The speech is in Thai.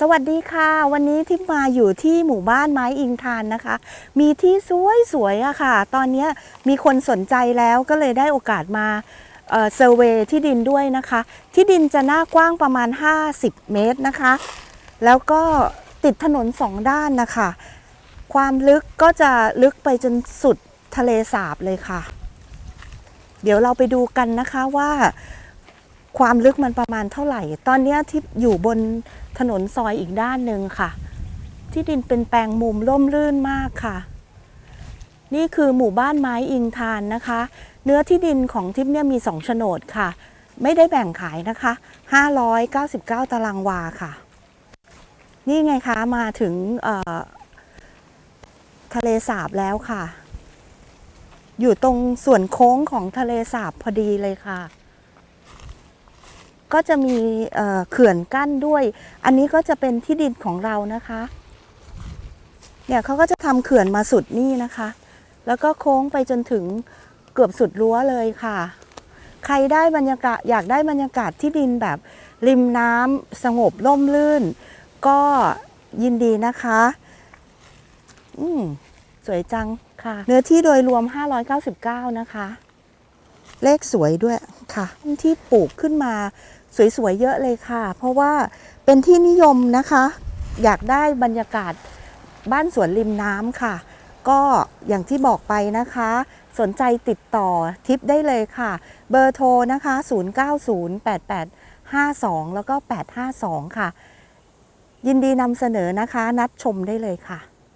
สวัสดีค่ะ วันนี้ที่มาอยู่ที่หมู่บ้านไม้อิงทานนะคะ มีที่สวยๆอะค่ะ ตอนนี้มีคนสนใจแล้วก็เลยได้โอกาสมาเซอร์เวยที่ดินด้วยนะคะ ที่ดินจะหน้ากว้างประมาณ 50 เมตรนะคะ แล้วก็ติดถนนสองด้านนะคะ ความลึกก็จะลึกไปจนสุดทะเลสาบเลยค่ะ เดี๋ยวเราไปดูกันนะคะว่า ความลึกมันประมาณเท่าไหร่ ตอนนี้ที่อยู่บนถนนซอยอีกด้านหนึ่งค่ะ ที่ดินเป็นแปลงมุมร่มรื่นมากค่ะ นี่คือหมู่บ้านไม้อิงทานนะคะ เนื้อที่ดินของทิพย์เนี่ยมีสองโฉนดค่ะ ไม่ได้แบ่งขายนะคะ 599 ตารางวาค่ะ นี่ไงคะมาถึงทะเลสาบแล้วค่ะ อยู่ตรงส่วนโค้งของทะเลสาบพอดีเลยค่ะ ก็จะมีเขื่อนกั้นด้วย อันนี้ก็จะเป็นที่ดินของเรานะคะ เนี่ยเขาก็จะทำเขื่อนมาสุดนี่นะคะ แล้วก็โค้งไปจนถึงเกือบสุดรั้วเลยค่ะ ใครได้บรรยากาศอยากได้บรรยากาศที่ดินแบบริมน้ำสงบร่มรื่น ก็ยินดีนะคะ อืมสวยจังค่ะ เนื้อที่โดยรวม 599 นะคะ เลขสวยด้วยค่ะ ที่ปลูกขึ้นมา สวยๆเยอะเลยค่ะ เพราะว่าเป็นที่นิยมนะคะ อยากได้บรรยากาศบ้านสวนริมน้ำค่ะ ก็อย่างที่บอกไปนะคะ สนใจติดต่อทิปได้เลยค่ะ เบอร์โทรนะคะ 09088552 แล้วก็ 852 ค่ะ ยินดีนำเสนอนะคะ นัดชมได้เลยค่ะ